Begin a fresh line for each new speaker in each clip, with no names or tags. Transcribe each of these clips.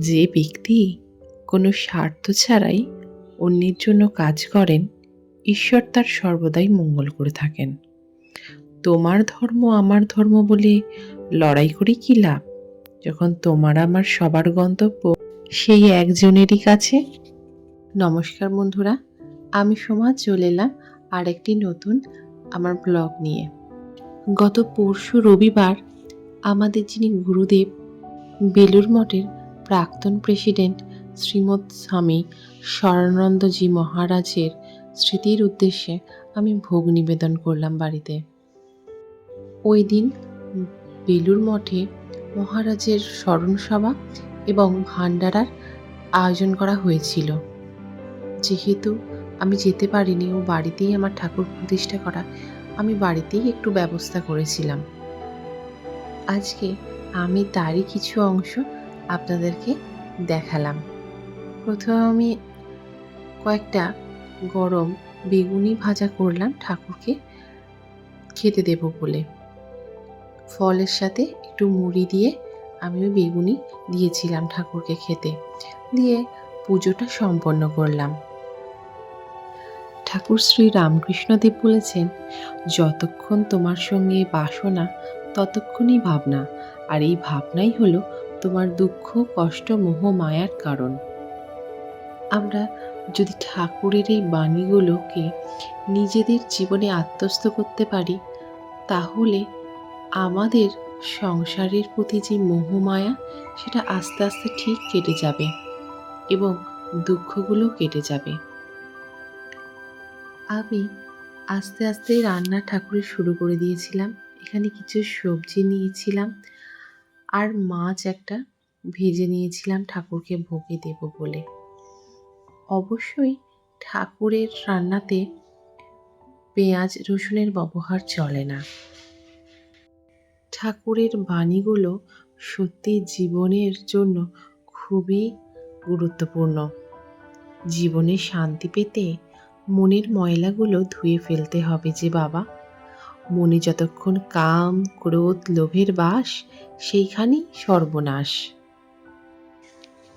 যে ব্যক্তি কোনো স্বার্থ ছাড়াই অন্যের জন্য কাজ করেন, ঈশ্বর তার সর্বদাই মঙ্গল করে থাকেন। তোমার ধর্ম আমার ধর্ম বলে লড়াই করে কি লাভ? যখন তোমার আমার সবার গন্তব্য সেই একজনেরই কাছে? নমস্কার বন্ধুরা, আমি সমাজ চলে এলাম আরেকটি নতুন আমার ব্লগ নিয়ে। গত পরশু রবিবার আমাদের যিনি গুরুদেব বেলুর মঠের প্রাক্তন প্রেসিডেন্ট শ্রীমৎ স্বামী স্বরানন্দজি মহারাজের স্মৃতির উদ্দেশ্যে আমি ভোগ নিবেদন করলাম বাড়িতে। ওই দিন বেলুর মঠে মহারাজের স্মরণ সভা এবং ভান্ডারার আয়োজন করা হয়েছিল। যেহেতু আমি যেতে পারিনি ও বাড়িতেই আমার ঠাকুর প্রতিষ্ঠা করা, আমি বাড়িতেই একটু ব্যবস্থা করেছিলাম। আজকে আমি তারই কিছু অংশ আপনাদেরকে দেখালাম। প্রথমে আমি কয়েকটা গরম বেগুনি ভাজা করলাম ঠাকুরকে খেতে দেব বলে। ফলের সাথে একটু মুড়ি দিয়ে আমি ওই বেগুনি দিয়েছিলাম ঠাকুরকে খেতে। দিয়ে পুজোটা সম্পন্ন করলাম। ঠাকুর শ্রী রামকৃষ্ণদেব বলেছেন, যতক্ষণ তোমার সঙ্গে বাসনা, ততক্ষণই ভাবনা। আর এই ভাবনাই হলো তোমার দুঃখ, কষ্ট, মোহ, মায়ার কারণ। আমরা যদি ঠাকুরের এই বাণীগুলোকে নিজেদের জীবনে আত্মস্থ করতে পারি, তাহলে আমাদের সংসারের প্রতি যে মোহমায়া সেটা আস্তে আস্তে ঠিক কেটে যাবে এবং দুঃখগুলো কেটে যাবে। আমি আস্তে আস্তে রান্না ঠাকুরের শুরু করে দিয়েছিলাম। এখানে কিছু সবজি নিয়েছিলাম। আর মাছ একটা ভেজে নিয়েছিলাম ঠাকুরকে ভোগে দেব বলে। অবশ্যই ঠাকুরের রান্নাতে পেঁয়াজ রসুনের ব্যবহার চলে না। ঠাকুরের বাণীগুলো সত্যি জীবনের জন্য খুবই গুরুত্বপূর্ণ। জীবনে শান্তি পেতে মনের ময়লাগুলো ধুয়ে ফেলতে হবে যে বাবা। মনে যতক্ষণ কাম, ক্রোধ, লোভের বাস সেইখানেই সর্বনাশ।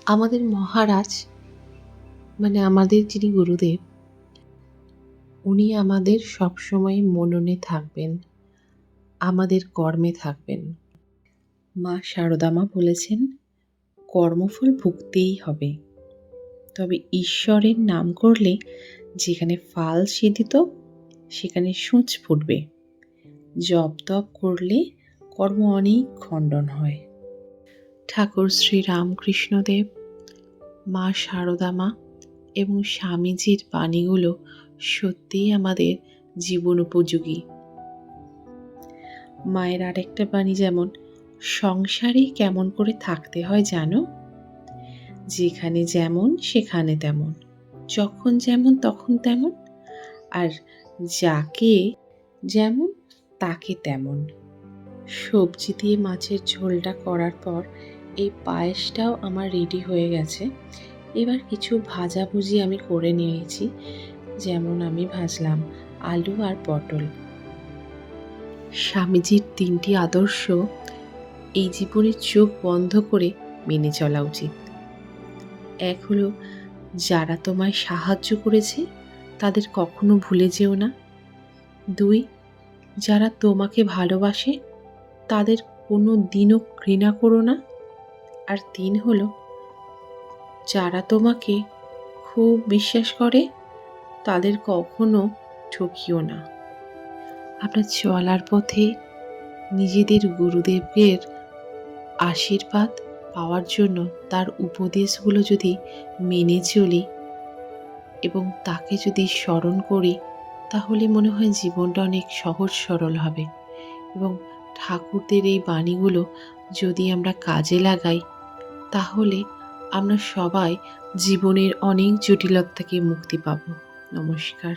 আমাদের মহারাজ মানে আমাদের যিনি গুরুদেব, উনি আমাদের সবসময় মননে থাকবেন, আমাদের কর্মে থাকবেন। মা শারদামা বলেছেন, কর্মফল ভুগতেই হবে। তবে ঈশ্বরের নাম করলে যেখানে ফাল সিদ্ধিত, সেখানে সূচ ফুটবে। জপ তপ করলে কর্ম অনেক খণ্ডন হয়। ঠাকুর শ্রী রামকৃষ্ণদেব মা শারদামা এবং স্বামীজির বাণীগুলো সত্যিই আমাদের জীবন উপযোগী। মায়ের আরেকটা বাণী যেমন, সংসারে কেমন করে থাকতে হয় জানো? যেখানে যেমন, সেখানে তেমন। যখন যেমন, তখন তেমন। আর যাকে যেমন তাকে তেমন। সবজি দিয়ে মাছের ঝোলটা করার পর এই পায়েসটাও আমার রেডি হয়ে গেছে। এবার কিছু ভাজাভুজি আমি করে নিয়েছি, যেমন আমি ভাজলাম আলু আর পটল। স্বামীজির তিনটি আদর্শ এই জীবনের চোখ বন্ধ করে মেনে চলা উচিত। এক হলো, যারা তোমায় সাহায্য করেছে, তাদের কখনো ভুলে যেও না। দুই যারা তোমাকে ভালোবাসে, তাদের কোনো দিনও ঘৃণা করো না। আর তিন হলো, যারা তোমাকে খুব বিশ্বাস করে, তাদের কখনো ঠকিও না। আপনার চলার পথে নিজেদের গুরুদেবের আশীর্বাদ পাওয়ার জন্য তার উপদেশগুলো যদি মেনে চলি এবং তাকে যদি স্মরণ করি তাহলে মনে হয় জীবনটা অনেক সহজ সরল হবে। এবং ঠাকুরদের এই বাণীগুলো যদি আমরা কাজে লাগাই, তাহলে আমরা সবাই জীবনের অনেক জটিলতা থেকে মুক্তি পাব। নমস্কার।